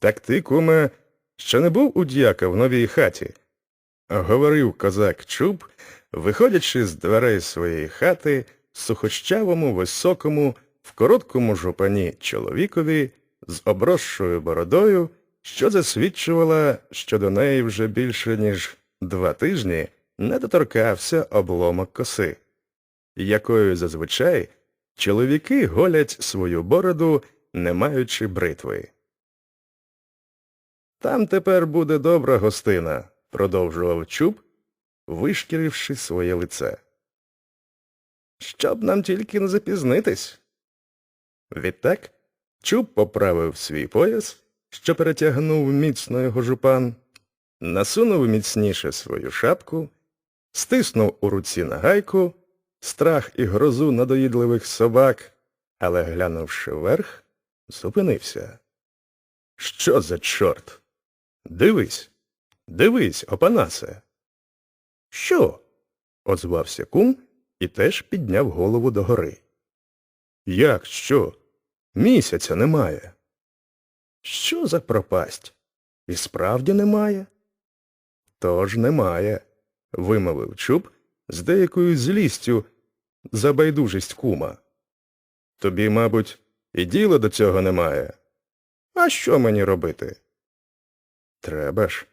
Так ти, куме, ще не був у дяка в новій хаті? Говорив козак Чуб, виходячи з дверей своєї хати сухощавому, високому, в короткому жупані чоловікові з обросшою бородою, що засвідчувала, що до неї вже більше, ніж два тижні не доторкався обломок коси, якою зазвичай чоловіки голять свою бороду, не маючи бритви. Там тепер буде добра гостина, продовжував Чуб, вишкіривши своє лице. Щоб нам тільки не запізнитись. Відтак Чуб поправив свій пояс, що перетягнув міцно його жупан, насунув міцніше свою шапку, стиснув у руці нагайку, страх і грозу надоїдливих собак, але, глянувши вверх, зупинився. Що за чорт? Дивись, дивись, опанасе. Що? озвався кум і теж підняв голову догори. Як що? Місяця немає. Що за пропасть? І справді немає? Тож немає, вимовив чуб з деякою злістю за байдужість кума. Тобі, мабуть, і діла до цього немає. А що мені робити? Треба ж,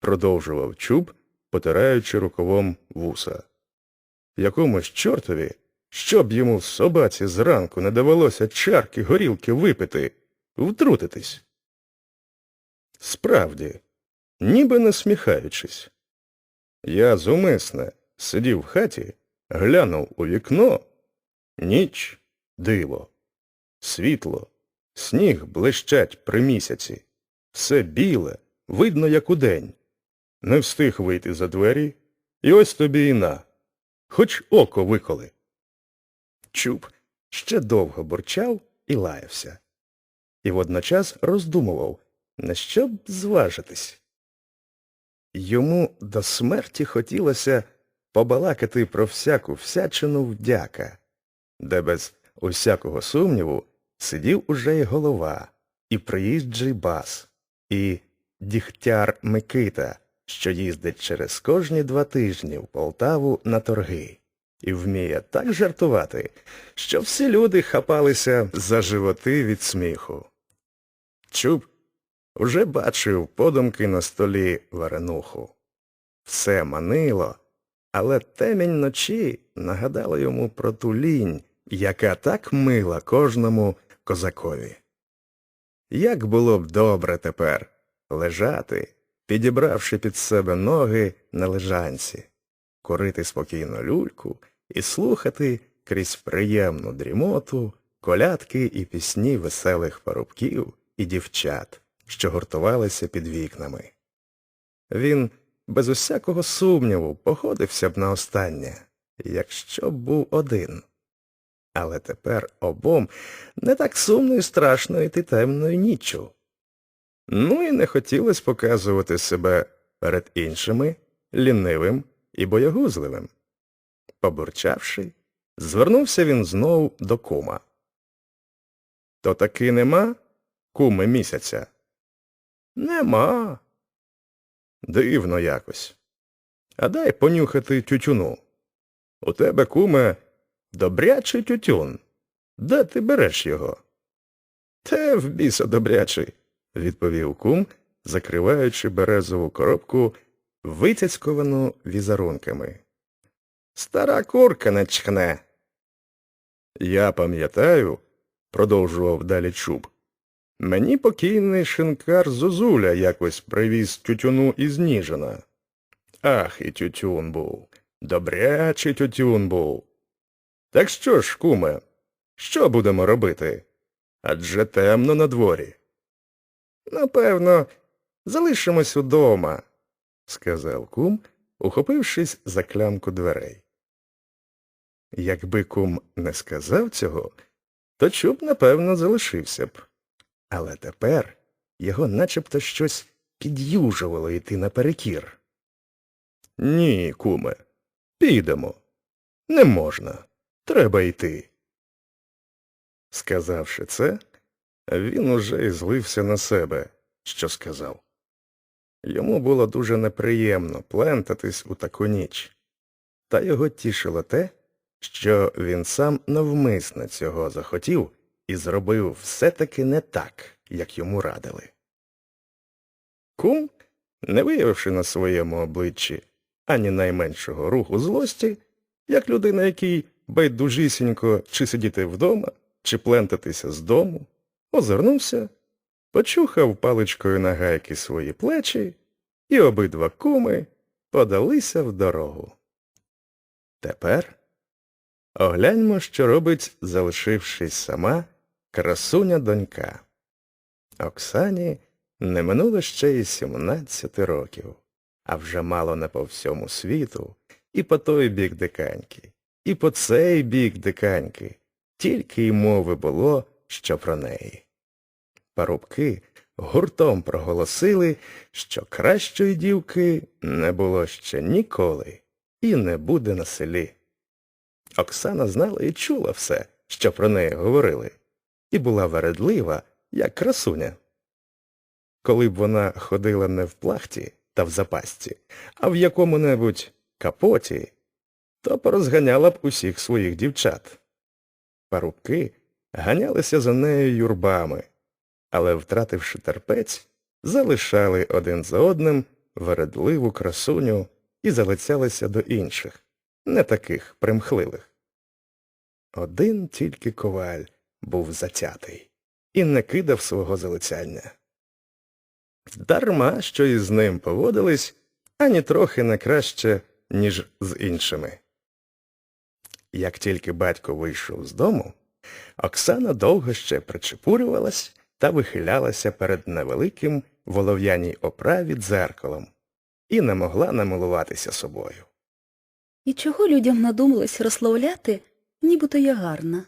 продовжував чуб, потираючи рукавом вуса. Якомусь чортові, щоб йому в собаці зранку не довелося чарки горілки випити, втрутитись. Справді, ніби насміхаючись. Я зумисне сидів в хаті, глянув у вікно. Ніч диво, світло, сніг блищать при місяці, все біле, видно, як удень. Не встиг вийти за двері, і ось тобі і на. Хоч око виколи. Чуб ще довго бурчав і лаявся. І водночас роздумував, на що б зважитись. Йому до смерті хотілося побалакати про всяку всячину вдяка, де без усякого сумніву сидів уже й голова, і приїжджий бас, і дігтяр Микита, що їздить через кожні два тижні в Полтаву на торги, і вміє так жартувати, що всі люди хапалися за животи від сміху. Чуб вже бачив подумки на столі варенуху. Все манило, але темінь ночі нагадала йому про ту лінь, яка так мила кожному козакові. Як було б добре тепер лежати, підібравши під себе ноги на лежанці, курити спокійно люльку і слухати крізь приємну дрімоту колядки і пісні веселих парубків і дівчат, що гуртувалися під вікнами. Він без усякого сумніву походився б на останнє, якщо б був один. Але тепер обом не так сумно і страшно йти темною ніччю. Ну і не хотілося показувати себе перед іншими лінивим і боягузливим. Побурчавши, звернувся він знов до кума. То таки нема, куми місяця? Нема. Дивно якось. А дай понюхати тютюну. У тебе, куме, добрячий тютюн. Де ти береш його? Те в біса добрячий, відповів кум, закриваючи березову коробку, вицяцьковану візерунками. Стара курка не чхне. Я пам'ятаю, продовжував далі чуб. Мені покійний шинкар Зозуля якось привіз тютюну із Ніжина. Ах, і тютюн був. Добрячий тютюн був. Так що ж, куме, що будемо робити? Адже темно на дворі. Напевно, залишимось удома, сказав кум, ухопившись за клямку дверей. Якби кум не сказав цього, то чуб, напевно, залишився б. Але тепер його начебто щось під'южувало йти наперекір. Ні, куме, підемо. Не можна. Треба йти. Сказавши це, він уже і злився на себе, що сказав. Йому було дуже неприємно плентатись у таку ніч, та його тішило те, що він сам навмисно цього захотів і зробив все-таки не так, як йому радили. Кум, не виявивши на своєму обличчі ані найменшого руху злості, як людина, якій байдужісінько чи сидіти вдома, чи плентатися з дому, озирнувся, почухав паличкою на гайки свої плечі, і обидва куми подалися в дорогу. Тепер огляньмо, що робить, залишившись сама, красуня донька. Оксані не минуло ще й сімнадцяти років, а вже мало не по всьому світу, і по той бік диканьки, і по цей бік диканьки, тільки й мови було, що про неї. Парубки гуртом проголосили, що кращої дівки не було ще ніколи і не буде на селі. Оксана знала і чула все, що про неї говорили, і була вередлива, як красуня. Коли б вона ходила не в плахті та в запасті, а в якому-небудь капоті, то порозганяла б усіх своїх дівчат. Парубки ганялися за нею юрбами, але, втративши терпець, залишали один за одним вередливу красуню і залицялися до інших, не таких примхливих. Один тільки коваль був затятий і не кидав свого залицяння. Дарма, що із ним поводились, ані трохи не краще, ніж з іншими. Як тільки батько вийшов з дому, Оксана довго ще причепурювалась та вихилялася перед невеликим волов'яній оправі дзеркалом і не могла намилуватися собою. І чого людям надумалось розславляти, нібито я гарна?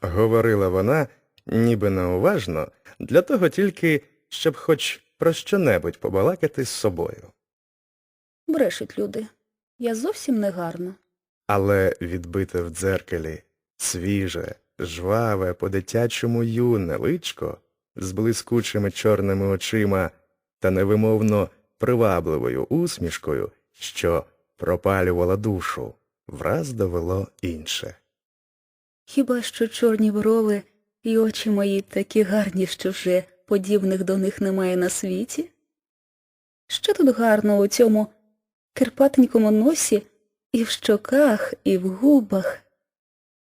Говорила вона, ніби неуважно, для того тільки, щоб хоч про що-небудь побалакати з собою. Брешуть люди. Я зовсім не гарна. Але відбите в дзеркалі свіже, жваве, по-дитячому юне личко з блискучими чорними очима та невимовно привабливою усмішкою, що пропалювала душу, враз довело інше. Хіба що чорні брови і очі мої такі гарні, що вже подібних до них немає на світі? Що тут гарного у цьому кирпатенькому носі і в щоках, і в губах?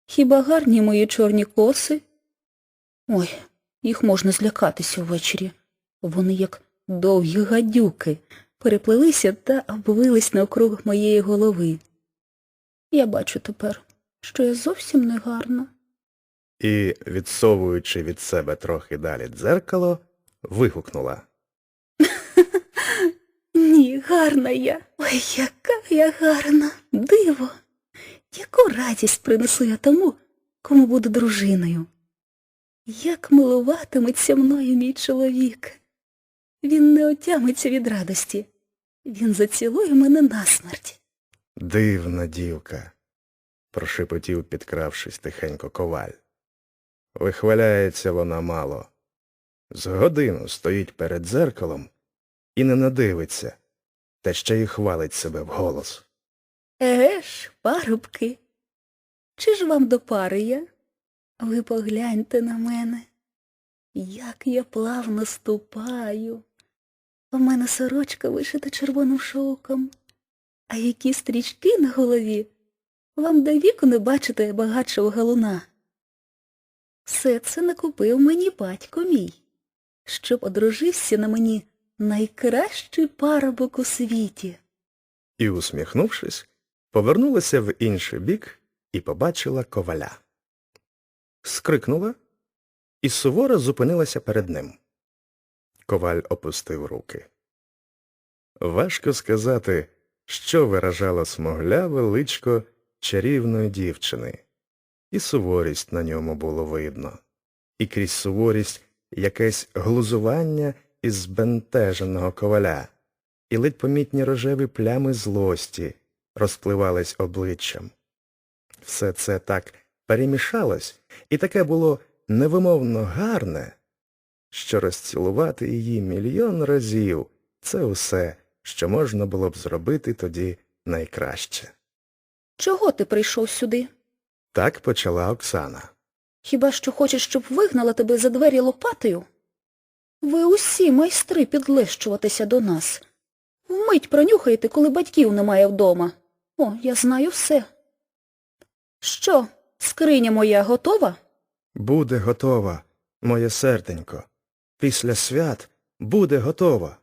Хіба гарні мої чорні коси? Ой, їх можна злякатися ввечері. Вони, як довгі гадюки, переплелися та обвились навкруг моєї голови. Я бачу тепер, що я зовсім не гарна. І, відсовуючи від себе трохи далі дзеркало, вигукнула. Ні, гарна я. Ой, яка я гарна. Диво. Яку радість принесу я тому, кому буду дружиною. Як милуватиметься мною мій чоловік. Він не отямиться від радості. Він зацілує мене насмерть. Дивна дівка, прошепотів, підкравшись тихенько коваль. Вихваляється вона мало. З годину стоїть перед дзеркалом і не надивиться, та ще й хвалить себе вголос. Еге ж, парубки, чи ж вам до пари я? Ви погляньте на мене, як я плавно ступаю. У мене сорочка вишита червоним шовком, а які стрічки на голові вам до віку не бачите багатшого галуна. Все це накупив мені батько мій, щоб одружився на мені найкращий парубок у світі. І, усміхнувшись, повернулася в інший бік і побачила коваля. Скрикнула і суворо зупинилася перед ним. Коваль опустив руки. Важко сказати, що виражало смогляве личко чарівної дівчини, і суворість на ньому було видно, і крізь суворість якесь глузування із збентеженого коваля, і ледь помітні рожеві плями злості розпливались обличчям. Все це так перемішалось, і таке було невимовно гарне, що розцілувати її мільйон разів це усе, що можна було б зробити тоді найкраще. Чого ти прийшов сюди? Так почала Оксана. Хіба що хочеш, щоб вигнала тебе за двері лопатою? Ви усі майстри підлещуватися до нас. Вмить пронюхаєте, коли батьків немає вдома. О, я знаю все. Що, скриня моя готова? Буде готова, моє серденько. Після свят буде готова.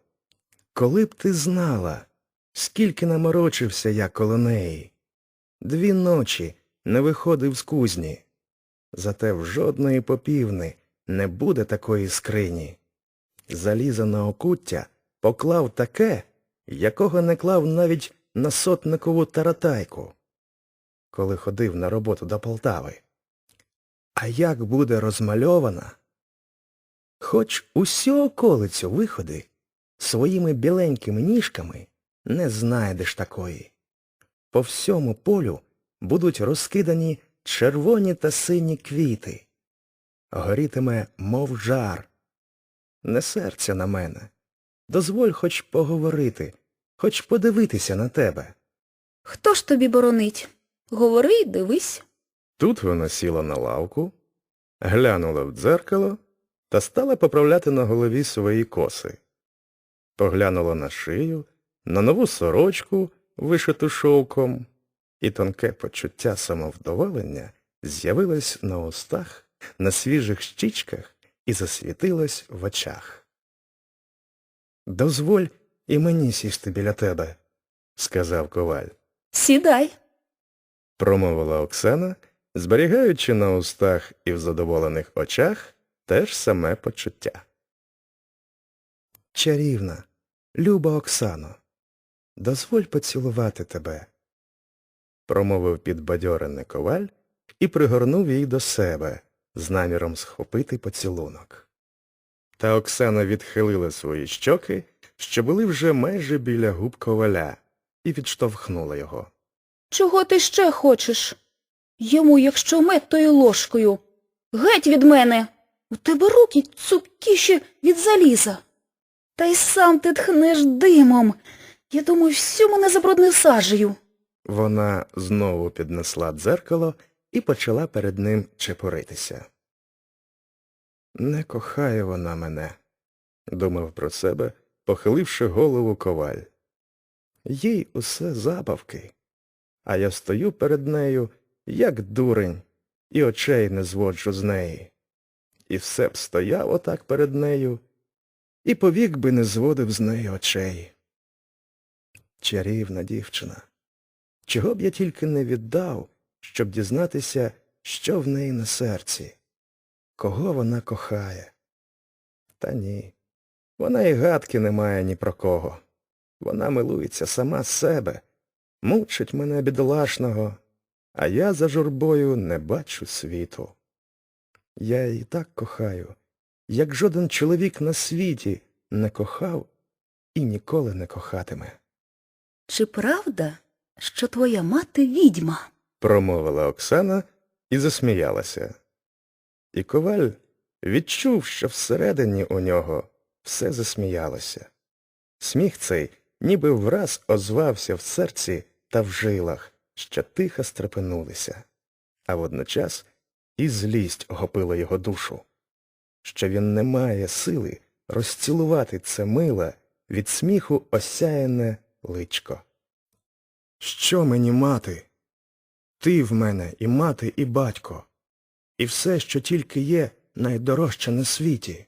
Коли б ти знала, скільки наморочився я коло неї. Дві ночі не виходив з кузні. Зате в жодної попівни не буде такої скрині. Заліза на окуття поклав таке, якого не клав навіть на сотникову таратайку, коли ходив на роботу до Полтави. А як буде розмальована? Хоч усю околицю виходи своїми біленькими ніжками не знайдеш такої. По всьому полю будуть розкидані червоні та сині квіти. Горітиме, мов жар. Не серця на мене. Дозволь хоч поговорити, хоч подивитися на тебе. Хто ж тобі боронить? Говори й дивись. Тут вона сіла на лавку, глянула в дзеркало та стала поправляти на голові свої коси. Поглянула на шию, на нову сорочку, вишиту шовком, і тонке почуття самовдоволення з'явилось на устах, на свіжих щічках і засвітилось в очах. Дозволь і мені сісти біля тебе, сказав коваль. Сідай. промовила Оксана, зберігаючи на устах і в задоволених очах те ж саме почуття. Чарівна, люба Оксано, дозволь поцілувати тебе, промовив підбадьорений коваль і пригорнув її до себе з наміром схопити поцілунок. Та Оксана відхилила свої щоки, що були вже майже біля губ коваля, і відштовхнула його. Чого ти ще хочеш? Йому, якщо мед, то й ложкою. Геть від мене. У тебе руки цупкіші від заліза. Та й сам ти тхнеш димом. Я думаю, всю мене забруднив сажею. Вона знову піднесла дзеркало і почала перед ним чепуритися. Не кохає вона мене, думав про себе, похиливши голову коваль. Їй усе забавки, а я стою перед нею, як дурень, і очей не зводжу з неї. І все б стояв отак перед нею, і повік би не зводив з неї очей. Чарівна дівчина. Чого б я тільки не віддав, щоб дізнатися, що в неї на серці, кого вона кохає. Та ні, вона і гадки не має ні про кого. Вона милується сама себе, мучить мене бідолашного, а я за журбою не бачу світу. Я її так кохаю, як жоден чоловік на світі не кохав і ніколи не кохатиме. Чи правда, що твоя мати відьма? промовила Оксана і засміялася. І коваль відчув, що всередині у нього все засміялося. Сміх цей ніби враз озвався в серці та в жилах, що тихо стрепенулися, а водночас і злість охопила його душу, що він не має сили розцілувати це миле від сміху осяяне личко. Що мені мати? Ти в мене і мати, і батько, і все, що тільки є, найдорожче на світі.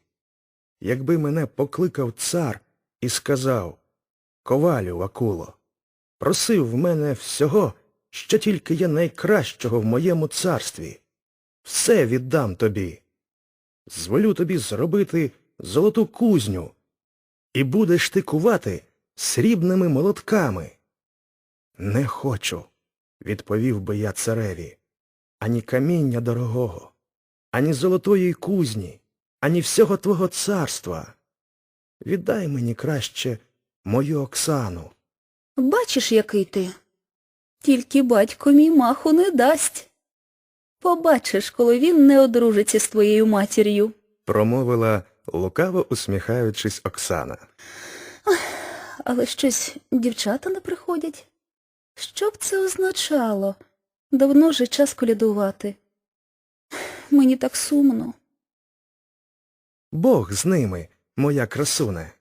Якби мене покликав цар і сказав Ковалю, Вакуло, просив в мене всього, що тільки є найкращого в моєму царстві. Все віддам тобі. Зволю тобі зробити золоту кузню, і будеш ти кувати срібними молотками. Не хочу, відповів би я цареві, ані каміння дорогого, ані золотої кузні, ані всього твого царства. Віддай мені краще мою Оксану. Бачиш, який ти? Тільки батько мій маху не дасть. Побачиш, коли він не одружиться з твоєю матір'ю. промовила лукаво усміхаючись Оксана. Але щось дівчата не приходять. Що б це означало? Давно вже час колядувати. Мені так сумно. Бог з ними, моя красуне.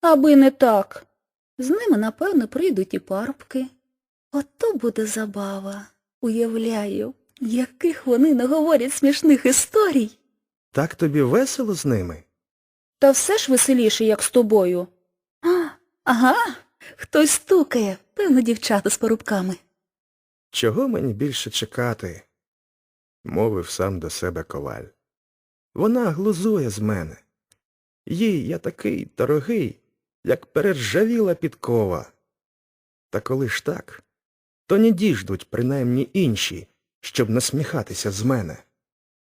Аби не так. З ними, напевно, прийдуть і парубки. Ото буде забава. Уявляю, яких вони наговорять смішних історій. Так тобі весело з ними? Та все ж веселіше, як з тобою. А, ага, хтось стукає, певно, дівчата з парубками. Чого мені більше чекати? мовив сам до себе коваль. Вона глузує з мене. Їй я такий дорогий, як перержавіла підкова. Та коли ж так, то не діждуть принаймні інші, щоб насміхатися з мене.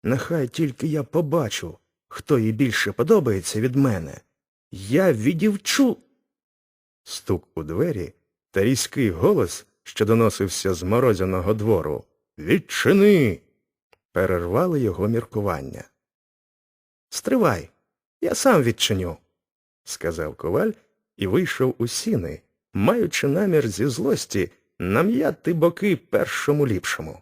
Нехай тільки я побачу, хто їй більше подобається від мене. Я відівчу. Стук у двері та різкий голос, що доносився з морозяного двору. Відчини. перервали його міркування. Стривай, я сам відчиню, сказав коваль і вийшов у сіни, маючи намір зі злості нам'яти боки першому ліпшому.